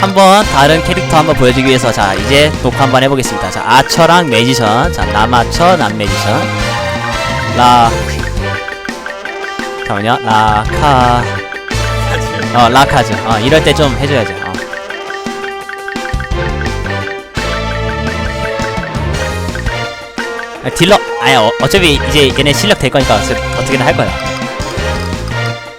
한번 다른 캐릭터 한번 보여주기 위해서 자 이제 녹화 한번 해보겠습니다. 자 아처랑 매지션, 자 남아처 남매지션, 라 잠깐만요, 라카, 어 라카즈, 어 이럴 때 좀 해줘야죠. 어. 아, 딜러, 아니 어, 어차피 이제 얘네 실력 될 거니까 어떻게든 할 거야.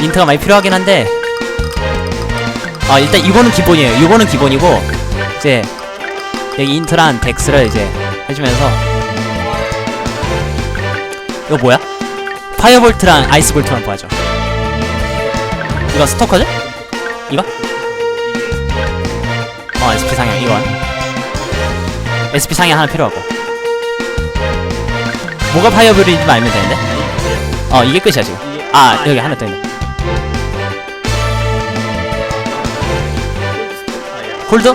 인트가 많이 필요하긴 한데 아 일단 이거는 기본이에요 이거는 기본이고 이제 여기 인트란 덱스를 이제 해주면서 이거 뭐야? 파이어볼트랑 아이스볼트만 보아죠 이거 스토커죠? 이거? 어 SP 상향 이건 SP 상향 하나 필요하고 뭐가 파이어볼인지 알면 되는데? 어 이게 끝이야 지금 아 여기 하나 더 있네 콜드?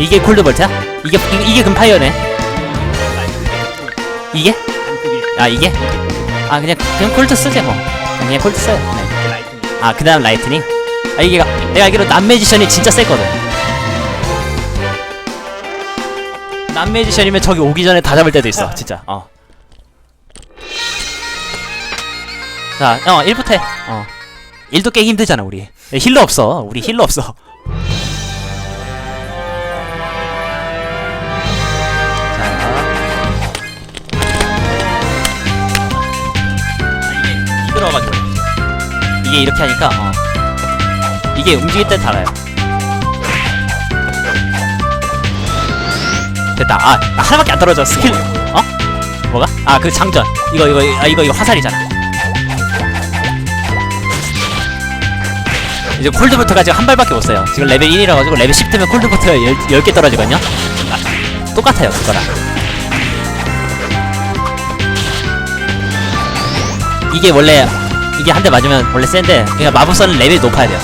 이게 콜드볼트야? 이게 이게, 이게 그럼 파이어네 이게? 아 이게? 아 그냥 그냥 콜드 쓰자 뭐 그냥 콜드 써요 네. 아 그 다음 라이트닝? 아 이게 내가 알기로 남매지션이 진짜 셌거든 남매지션이면 저기 오기 전에 다 잡을 때도 있어 진짜 어 자, 어, 1부터 해. 어. 1도 깨기 힘들잖아, 우리. 힐러 없어. 우리 힐러 없어. 이게 이렇게 하니까, 어. 이게 움직일 때 달아요. 됐다. 아, 나 하나밖에 안 떨어져. 스킬. 어? 뭐가? 아, 그 장전. 이거, 이거, 아, 이거, 이거 화살이잖아. 이제 콜드부터가 지금 한 발밖에 못 써요. 지금 레벨 1이라 가지고 레벨 10 되면 콜드부터가 10, 개 떨어지거든요. 아, 똑같아요, 그거랑. 이게 원래 이게 한 대 맞으면 원래 센데 그러니까 마법사는 레벨이 높아야 돼요.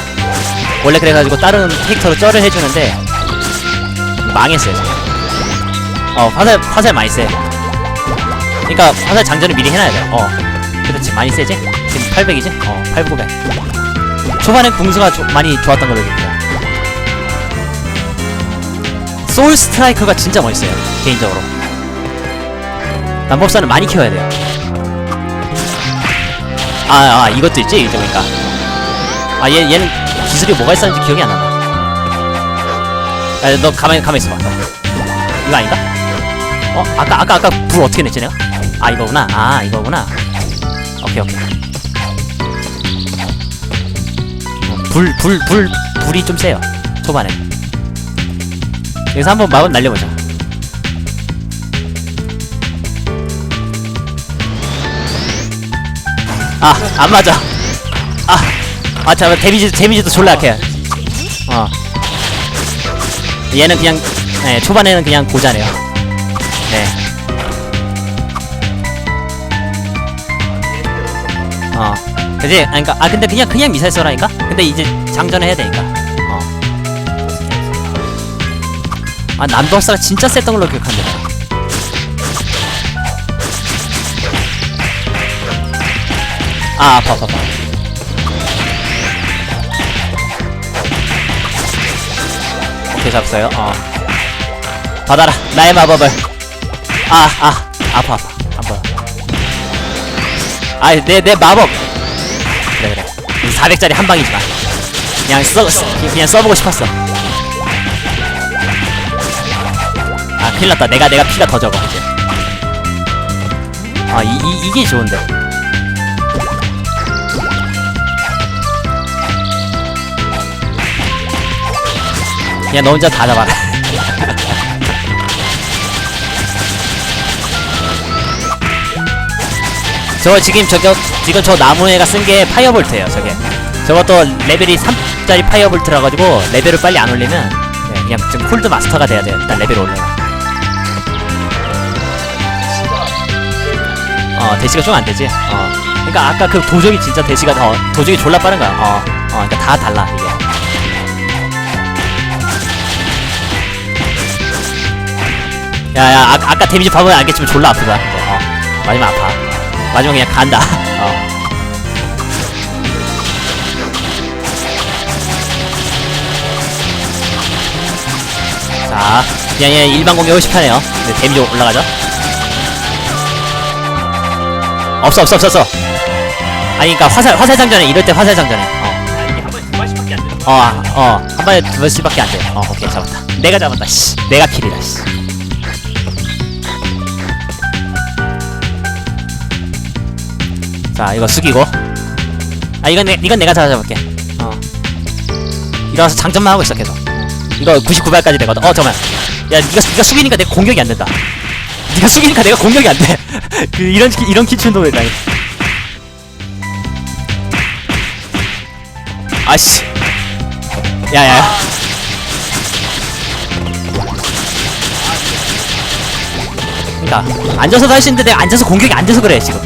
원래 그래가지고 다른 캐릭터로 쩔을 해주는데 망했어요. 어 화살 화살 많이 세. 그러니까 화살 장전을 미리 해놔야 돼요. 어 그렇지 많이 세지? 지금 800이지? 어8 9 0 0 초반에 궁수가 조- 많이 좋았던 걸로 기억해요. 소울 스트라이커가 진짜 멋있어요. 개인적으로. 남법사는 많이 키워야 돼요. 아, 아 이것도 있지 이제 보니까. 아, 얘 얘는 기술이 뭐가 있었는지 기억이 안 난다. 야, 너 가만히 가만히 있어봐. 너. 이거 아닌가? 어, 아까 아까 아까 불 어떻게 냈지 내가? 아 이거구나. 아 이거구나. 오케이 오케이. 불, 불, 불, 불이 좀 세요. 초반에. 여기서 한번 마법 날려보자. 아, 안 맞아. 아, 아, 잠깐 데미지, 데미지도 졸라 약해. 어. 얘는 그냥, 네, 초반에는 그냥 고자네요. 네. 어. 그지? 아, 그니까, 아, 근데 그냥, 그냥 미사일 쏘라니까? 근데 이제 장전을 해야 되니까. 어. 아, 남버스가 진짜 셌던 걸로 기억한다. 아, 아파, 아파, 아파. 오케이, 잡았어요. 어. 받아라, 나의 마법을. 아, 아, 아파, 아파. 안 보여. 아, 내, 내 마법. 그래, 그래. 400짜리 한 방이지만. 그냥 써, 써, 그냥 써보고 싶었어. 아, 큰일 났다. 내가, 내가 피가 더 적어, 이제. 아, 이, 이, 이게 좋은데. 그냥 너 혼자 다 잡아라. 저 지금 저거 지금 저 나무 애가 쓴 게 파이어볼트예요. 저게 저것도 레벨이 3짜리 파이어볼트라 가지고 레벨을 빨리 안 올리면 네, 그냥 지금 콜드 마스터가 돼야 돼요. 일단 레벨 올려면. 어 대시가 좀 안 되지. 어 그러니까 아까 그 도적이 진짜 대시가 더 도적이 졸라 빠른 거야. 어, 어 그러니까 다 달라 이게. 야야 아, 아까 데미지 봐보면 알겠지만 졸라 아프다. 근데, 어 마지막 아파. 마지막 그냥 간다. 어. 자, 그냥 얘 일반 공격 훨씬 편해요. 네, 데미지 올라가죠. 없어, 없어, 없어, 없어. 아니, 그니까 화살, 화살 장전에, 이럴 때 화살 장전에. 어, 아 되는 어, 한 번에 두 번씩밖에 안 돼. 어, 오케이, 잡았다. 내가 잡았다, 씨. 내가 킬이다, 씨. 자, 이거 숙이고. 아, 이건, 내, 이건 내가 잡아볼게. 어. 일어나서 장전만 하고 있어, 계속. 이거 99발까지 되거든. 어, 잠깐만. 야, 니가, 니가 숙이니까 내가 공격이 안 된다. 니가 숙이니까 내가 공격이 안 돼. 그, 이런, 키- 이런 키춘도를 당해. 아씨. 야야. 그러니까 앉아서도 할 수 있는데 내가 앉아서 공격이 안 돼서 그래 지금.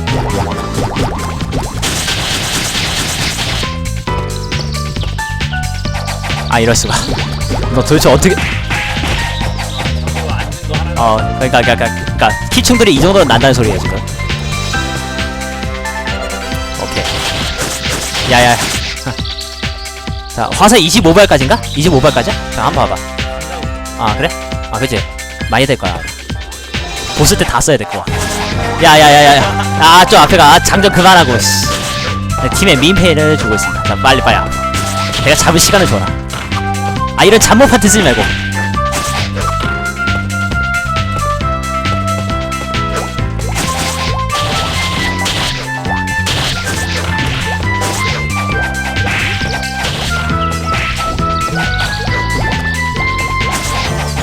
아 이럴 수가. 너 도대체 어떻게? 어 그러니까 그러니까 그러니까 키충들이 이 정도로 난다는 소리예요 지금. 오케이. 야야. 자 화살 25발까지인가? 25발까지? 자 한번 봐봐. 아 그래? 아 그치 많이 될 거야 보스 때 다 써야 될 거야 야야야야야 아좀 앞에 가 아, 장전 그만하고 씨. 네, 팀에 민폐를 주고 있습니다 자 빨리 빨리. 내가 잡을 시간을 줘라 아 이런 잠못 파트 쓰지 말고.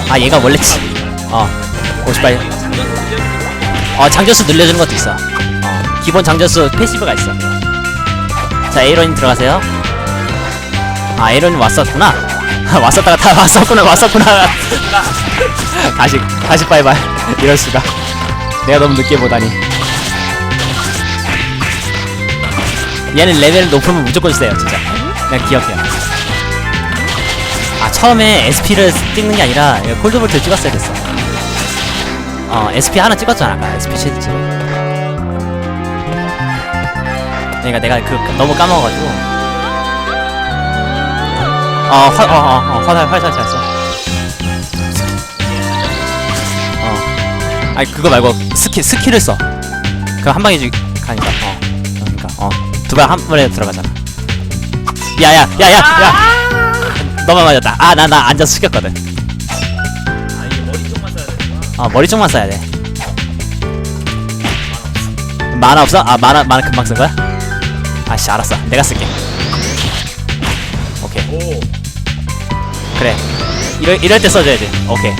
아 얘가 원래 치... 어 50발 어 장전수 늘려주는 것도 있어. 어 기본 장전수 패시브가 있어. 자 에이런님 들어가세요. 아 에이런님 왔었구나 왔었다가 다 왔었구나 왔었구나. 다시 다시 바이바이. 이럴수가. 내가 너무 늦게 보다니. 얘는 레벨 높으면 무조건 세요 진짜. 내가 기억해요. 아 처음에 SP를 찍는 게 아니라 이거 콜드볼트 찍었어야 됐어. 어 SP 하나 찍었잖아 아까. SP 실드 그러니까 내가 그 너무 까먹어가지고 어화어어 어, 화살 활살 잘써. 어. 아니 그거 말고 스킬 스킬을 써. 그럼 한 방에 주 가니까. 어 그러니까 어 두 발 한 번에 들어가잖아. 야 야 야 야 야. 너만 맞았다. 아 나 나 앉아서 숙였거든. 아 이게 머리 쪽만 써야 되는구나 어 머리 쪽만 써야 돼. 만화 없어? 아 만화 만화 금방 쓴 거야? 아씨 알았어. 내가 쓸게. 오케이. 오 그래. 이럴, 이럴 때 써줘야지 오케이.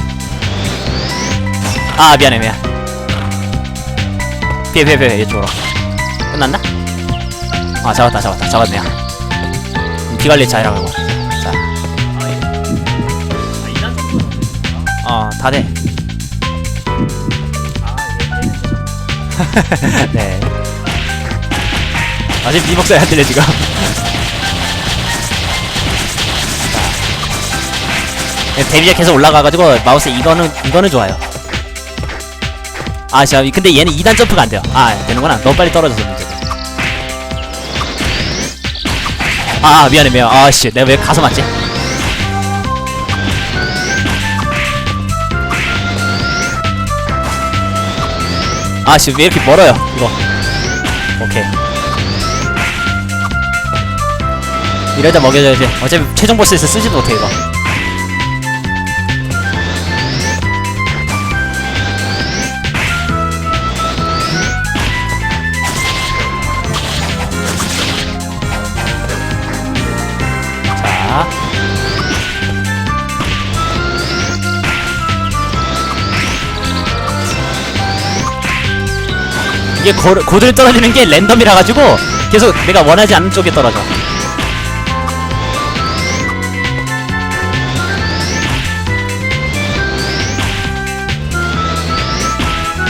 아 미안해 미안. 피해 피해 피해 이쪽으로. 끝났나? 아 잡았다 잡았다. 잡았네요. 음, 피관리 잘 하고. 자. 어, 다 돼. 네. 아, 네 목소리 안 들려, 지금. 데미지가 계속 올라가가지고, 마우스 이거는, 이거는 좋아요. 아, 자, 근데 얘는 2단 점프가 안 돼요. 아, 되는구나. 너무 빨리 떨어져서 문제. 아, 미안해, 미안. 아, 씨. 내가 왜 가서 맞지? 아씨 왜 이렇게 멀어요 이거 오케이 이러다 먹여줘야지 어차피 최종 보스에서 쓰지도 못해 이거 이게 고, 고들이 떨어지는 게 랜덤이라 가지고 계속 내가 원하지 않는 쪽에 떨어져.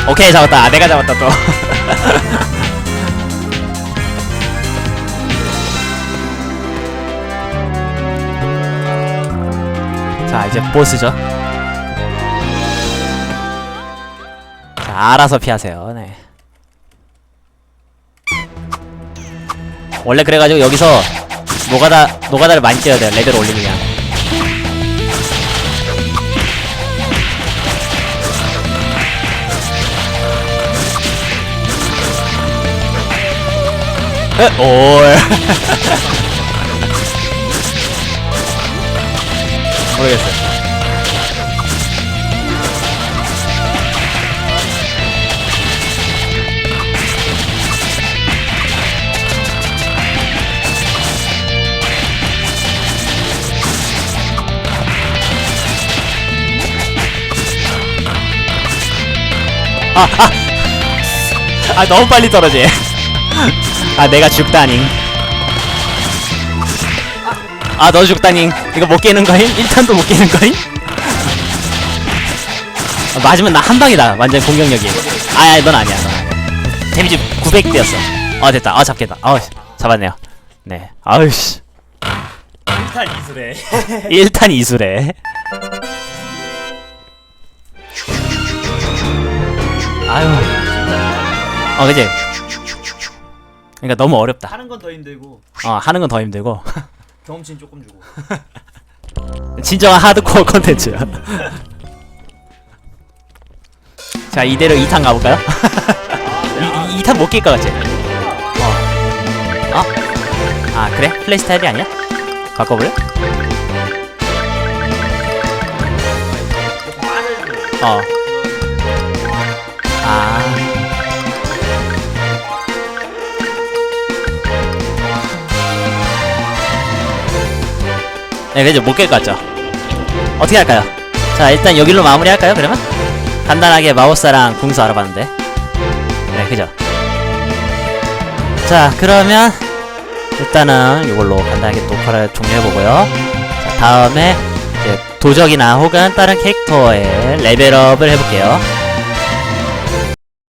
오케이 잡았다. 아, 내가 잡았다 또. 자 이제 보스죠. 자 알아서 피하세요. 네. 원래 그래가지고 여기서 노가다 노가다를 많이 뛰어야 돼요. 레벨 올리면 에? 올. 모르겠어요. 아, 아. 아, 너무 빨리 떨어져. 아, 내가 죽다니. 아, 너 죽다니. 이거 못 깨는 거임? 1탄도 못 깨는 거임? 아, 맞으면 나 한 방이다. 완전 공격력이. 아, 아, 넌 아니야. 넌 아니야. 데미지 900대였어. 어, 됐다. 아, 잡겠다. 어, 잡았네요. 네. 아우씨. 일단 이술에 1탄 이술에. 아유. 어, 그지? 그러니까 너무 어렵다. 하는 건 더 힘들고 어, 하는 건 더 힘들고. 경험치는 조금 주고 진정한 하드코어 컨텐츠야. 자, 이대로 2탄 가볼까요? 이, 2탄 못깰것 같지? 어. 어? 아, 그래? 플레이 스타일이 아니야? 바꿔볼래? 어. 네, 그죠. 못 깰 것 같죠? 어떻게 할까요? 자, 일단 여기로 마무리 할까요, 그러면? 간단하게 마법사랑 궁수 알아봤는데. 네, 그죠. 자, 그러면, 일단은 이걸로 간단하게 녹화를 종료해보고요. 자, 다음에, 이제 도적이나 혹은 다른 캐릭터의 레벨업을 해볼게요.